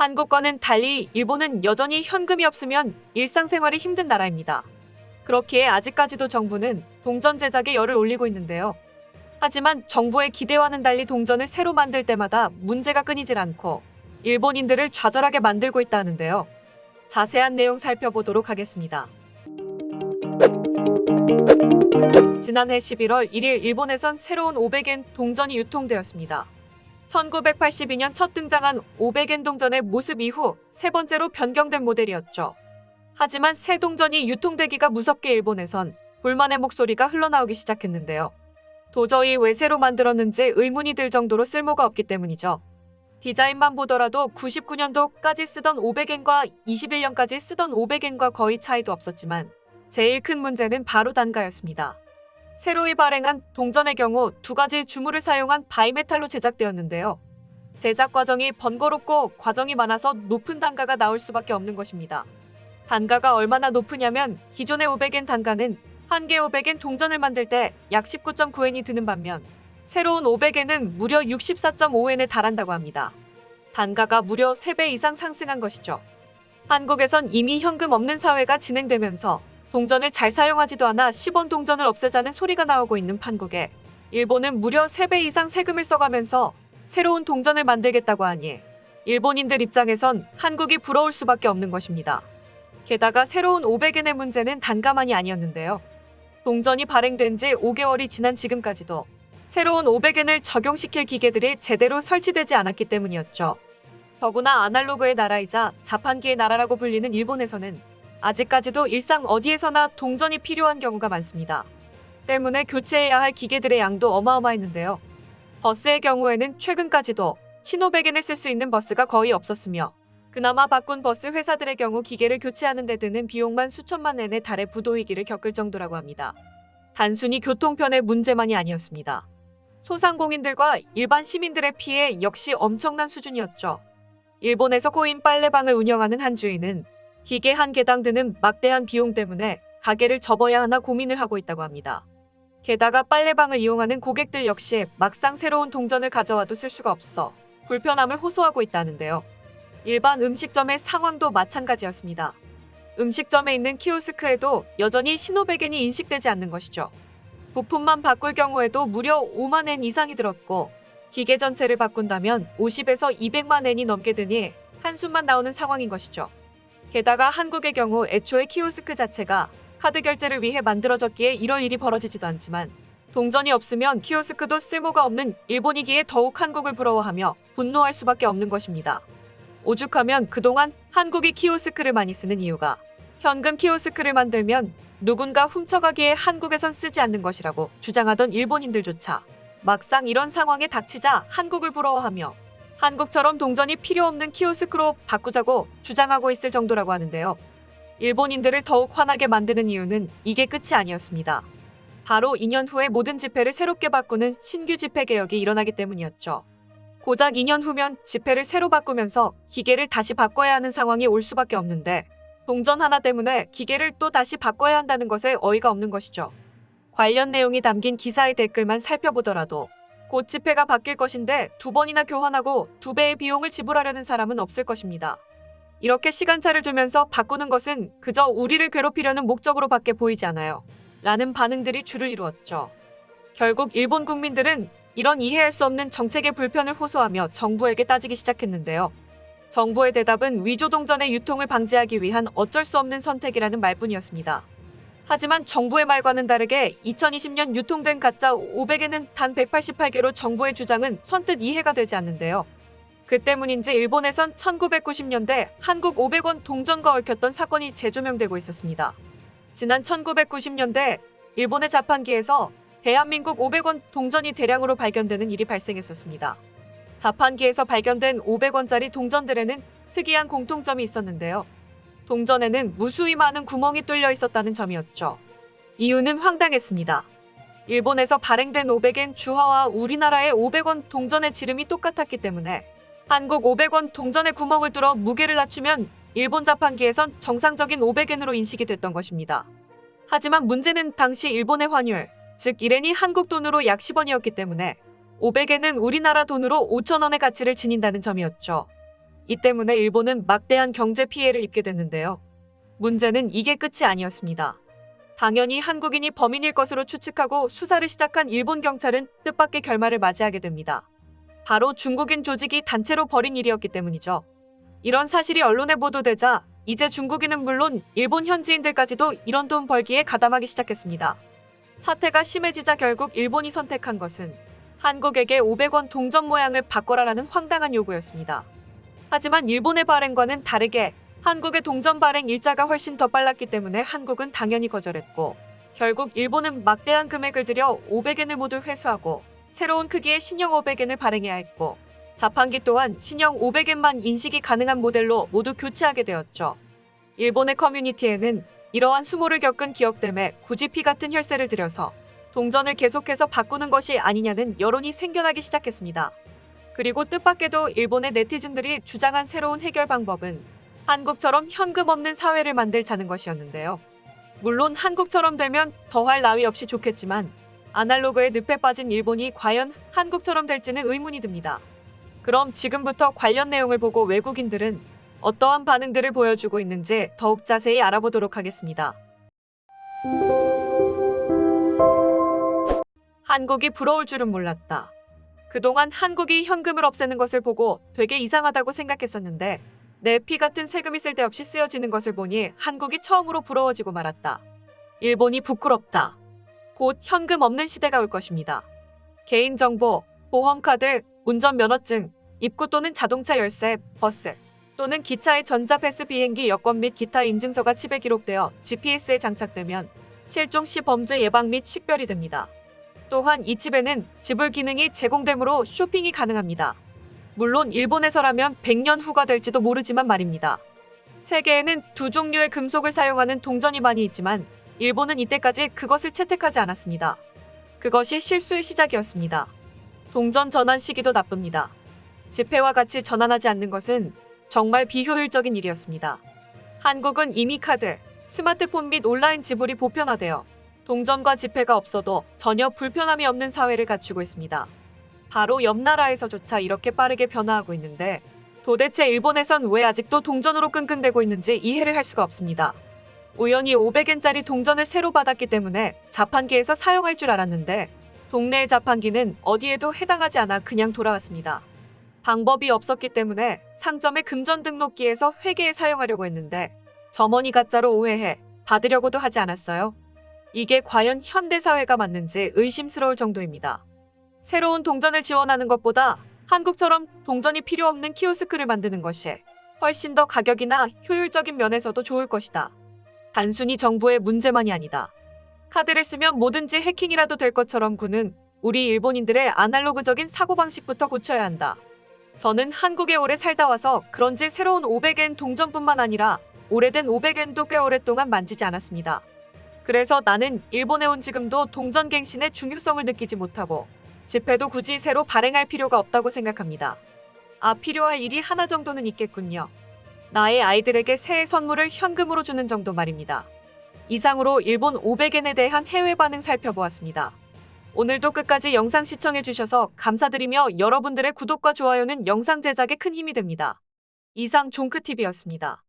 한국과는 달리 일본은 여전히 현금이 없으면 일상생활이 힘든 나라입니다. 그렇기에 아직까지도 정부는 동전 제작에 열을 올리고 있는데요. 하지만 정부의 기대와는 달리 동전을 새로 만들 때마다 문제가 끊이질 않고 일본인들을 좌절하게 만들고 있다는데요. 자세한 내용 살펴보도록 하겠습니다. 지난해 11월 1일 일본에선 새로운 500엔 동전이 유통되었습니다. 1982년 첫 등장한 500엔 동전의 모습 이후 세 번째로 변경된 모델이었죠. 하지만 새 동전이 유통되기가 무섭게 일본에선 불만의 목소리가 흘러나오기 시작했는데요. 도저히 왜 새로 만들었는지 의문이 들 정도로 쓸모가 없기 때문이죠. 디자인만 보더라도 99년도까지 쓰던 500엔과 21년까지 쓰던 500엔과 거의 차이도 없었지만 제일 큰 문제는 바로 단가였습니다. 새로이 발행한 동전의 경우 두 가지 주물을 사용한 바이메탈로 제작되었는데요. 제작 과정이 번거롭고 과정이 많아서 높은 단가가 나올 수밖에 없는 것입니다. 단가가 얼마나 높으냐면 기존의 500엔 단가는 한 개 500엔 동전을 만들 때 약 19.9엔이 드는 반면 새로운 500엔은 무려 64.5엔에 달한다고 합니다. 단가가 무려 3배 이상 상승한 것이죠. 한국에선 이미 현금 없는 사회가 진행되면서 동전을 잘 사용하지도 않아 10원 동전을 없애자는 소리가 나오고 있는 판국에 일본은 무려 3배 이상 세금을 써가면서 새로운 동전을 만들겠다고 하니 일본인들 입장에선 한국이 부러울 수밖에 없는 것입니다. 게다가 새로운 500엔의 문제는 단가만이 아니었는데요. 동전이 발행된 지 5개월이 지난 지금까지도 새로운 500엔을 적용시킬 기계들이 제대로 설치되지 않았기 때문이었죠. 더구나 아날로그의 나라이자 자판기의 나라라고 불리는 일본에서는 아직까지도 일상 어디에서나 동전이 필요한 경우가 많습니다. 때문에 교체해야 할 기계들의 양도 어마어마했는데요. 버스의 경우에는 최근까지도 신호백엔을 쓸 수 있는 버스가 거의 없었으며 그나마 바꾼 버스 회사들의 경우 기계를 교체하는 데 드는 비용만 수천만 엔에 달해 부도위기를 겪을 정도라고 합니다. 단순히 교통편의 문제만이 아니었습니다. 소상공인들과 일반 시민들의 피해 역시 엄청난 수준이었죠. 일본에서 코인 빨래방을 운영하는 한 주인은 기계 한 개당 드는 막대한 비용 때문에 가게를 접어야 하나 고민을 하고 있다고 합니다. 게다가 빨래방을 이용하는 고객들 역시 막상 새로운 동전을 가져와도 쓸 수가 없어 불편함을 호소하고 있다는데요. 일반 음식점의 상황도 마찬가지였습니다. 음식점에 있는 키오스크에도 여전히 신호백엔이 인식되지 않는 것이죠. 부품만 바꿀 경우에도 무려 5만 엔 이상이 들었고 기계 전체를 바꾼다면 50에서 200만 엔이 넘게 드니 한숨만 나오는 상황인 것이죠. 게다가 한국의 경우 애초에 키오스크 자체가 카드 결제를 위해 만들어졌기에 이런 일이 벌어지지도 않지만 동전이 없으면 키오스크도 쓸모가 없는 일본이기에 더욱 한국을 부러워하며 분노할 수밖에 없는 것입니다. 오죽하면 그동안 한국이 키오스크를 많이 쓰는 이유가 현금 키오스크를 만들면 누군가 훔쳐가기에 한국에선 쓰지 않는 것이라고 주장하던 일본인들조차 막상 이런 상황에 닥치자 한국을 부러워하며 한국처럼 동전이 필요 없는 키오스크로 바꾸자고 주장하고 있을 정도라고 하는데요. 일본인들을 더욱 화나게 만드는 이유는 이게 끝이 아니었습니다. 바로 2년 후에 모든 지폐를 새롭게 바꾸는 신규 지폐 개혁이 일어나기 때문이었죠. 고작 2년 후면 지폐를 새로 바꾸면서 기계를 다시 바꿔야 하는 상황이 올 수밖에 없는데 동전 하나 때문에 기계를 또 다시 바꿔야 한다는 것에 어이가 없는 것이죠. 관련 내용이 담긴 기사의 댓글만 살펴보더라도 곧 지폐가 바뀔 것인데 두 번이나 교환하고 두 배의 비용을 지불하려는 사람은 없을 것입니다. 이렇게 시간차를 두면서 바꾸는 것은 그저 우리를 괴롭히려는 목적으로 밖에 보이지 않아요. 라는 반응들이 줄을 이루었죠. 결국 일본 국민들은 이런 이해할 수 없는 정책의 불편을 호소하며 정부에게 따지기 시작했는데요. 정부의 대답은 위조동전의 유통을 방지하기 위한 어쩔 수 없는 선택이라는 말뿐이었습니다. 하지만 정부의 말과는 다르게 2020년 유통된 가짜 500에는 단 188개로 정부의 주장은 선뜻 이해가 되지 않는데요. 그 때문인지 일본에선 1990년대 한국 500원 동전과 얽혔던 사건이 재조명되고 있었습니다. 지난 1990년대 일본의 자판기에서 대한민국 500원 동전이 대량으로 발견되는 일이 발생했었습니다. 자판기에서 발견된 500원짜리 동전들에는 특이한 공통점이 있었는데요. 동전에는 무수히 많은 구멍이 뚫려 있었다는 점이었죠. 이유는 황당했습니다. 일본에서 발행된 500엔 주화와 우리나라의 500원 동전의 지름이 똑같았기 때문에 한국 500원 동전의 구멍을 뚫어 무게를 낮추면 일본 자판기에선 정상적인 500엔으로 인식이 됐던 것입니다. 하지만 문제는 당시 일본의 환율, 즉 1엔이 한국 돈으로 약 10원이었기 때문에 500엔은 우리나라 돈으로 5천원의 가치를 지닌다는 점이었죠. 이 때문에 일본은 막대한 경제 피해를 입게 됐는데요. 문제는 이게 끝이 아니었습니다. 당연히 한국인이 범인일 것으로 추측하고 수사를 시작한 일본 경찰은 뜻밖의 결말을 맞이하게 됩니다. 바로 중국인 조직이 단체로 벌인 일이었기 때문이죠. 이런 사실이 언론에 보도되자 이제 중국인은 물론 일본 현지인들까지도 이런 돈 벌기에 가담하기 시작했습니다. 사태가 심해지자 결국 일본이 선택한 것은 한국에게 500원 동전 모양을 바꿔라라는 황당한 요구였습니다. 하지만 일본의 발행과는 다르게 한국의 동전 발행 일자가 훨씬 더 빨랐기 때문에 한국은 당연히 거절했고 결국 일본은 막대한 금액을 들여 500엔을 모두 회수하고 새로운 크기의 신형 500엔을 발행해야 했고 자판기 또한 신형 500엔만 인식이 가능한 모델로 모두 교체하게 되었죠. 일본의 커뮤니티에는 이러한 수모를 겪은 기억 때문에 굳이 피 같은 혈세를 들여서 동전을 계속해서 바꾸는 것이 아니냐는 여론이 생겨나기 시작했습니다. 그리고 뜻밖에도 일본의 네티즌들이 주장한 새로운 해결 방법은 한국처럼 현금 없는 사회를 만들자는 것이었는데요. 물론 한국처럼 되면 더할 나위 없이 좋겠지만 아날로그의 늪에 빠진 일본이 과연 한국처럼 될지는 의문이 듭니다. 그럼 지금부터 관련 내용을 보고 외국인들은 어떠한 반응들을 보여주고 있는지 더욱 자세히 알아보도록 하겠습니다. 한국이 부러울 줄은 몰랐다. 그동안 한국이 현금을 없애는 것을 보고 되게 이상하다고 생각했었는데 내 피 같은 세금이 쓸데없이 쓰여지는 것을 보니 한국이 처음으로 부러워지고 말았다. 일본이 부끄럽다. 곧 현금 없는 시대가 올 것입니다. 개인정보, 보험카드, 운전면허증, 입구 또는 자동차 열쇠, 버스 또는 기차의 전자패스 비행기 여권 및 기타 인증서가 칩에 기록되어 GPS에 장착되면 실종 시 범죄 예방 및 식별이 됩니다. 또한 이 칩에는 지불 기능이 제공되므로 쇼핑이 가능합니다. 물론 일본에서라면 100년 후가 될지도 모르지만 말입니다. 세계에는 두 종류의 금속을 사용하는 동전이 많이 있지만 일본은 이때까지 그것을 채택하지 않았습니다. 그것이 실수의 시작이었습니다. 동전 전환 시기도 나쁩니다. 지폐와 같이 전환하지 않는 것은 정말 비효율적인 일이었습니다. 한국은 이미 카드, 스마트폰 및 온라인 지불이 보편화되어 동전과 지폐가 없어도 전혀 불편함이 없는 사회를 갖추고 있습니다. 바로 옆 나라에서조차 이렇게 빠르게 변화하고 있는데 도대체 일본에선 왜 아직도 동전으로 끙끙대고 있는지 이해를 할 수가 없습니다. 우연히 500엔짜리 동전을 새로 받았기 때문에 자판기에서 사용할 줄 알았는데 동네의 자판기는 어디에도 해당하지 않아 그냥 돌아왔습니다. 방법이 없었기 때문에 상점의 금전 등록기에서 회계에 사용하려고 했는데 점원이 가짜로 오해해 받으려고도 하지 않았어요. 이게 과연 현대사회가 맞는지 의심스러울 정도입니다. 새로운 동전을 지원하는 것보다 한국처럼 동전이 필요 없는 키오스크를 만드는 것이 훨씬 더 가격이나 효율적인 면에서도 좋을 것이다. 단순히 정부의 문제만이 아니다. 카드를 쓰면 뭐든지 해킹이라도 될 것처럼 구는 우리 일본인들의 아날로그적인 사고방식부터 고쳐야 한다. 저는 한국에 오래 살다 와서 그런지 새로운 500엔 동전뿐만 아니라 오래된 500엔도 꽤 오랫동안 만지지 않았습니다. 그래서 나는 일본에 온 지금도 동전갱신의 중요성을 느끼지 못하고 지폐도 굳이 새로 발행할 필요가 없다고 생각합니다. 아, 필요할 일이 하나 정도는 있겠군요. 나의 아이들에게 새해 선물을 현금으로 주는 정도 말입니다. 이상으로 일본 500엔에 대한 해외 반응 살펴보았습니다. 오늘도 끝까지 영상 시청해주셔서 감사드리며 여러분들의 구독과 좋아요는 영상 제작에 큰 힘이 됩니다. 이상 종크TV였습니다.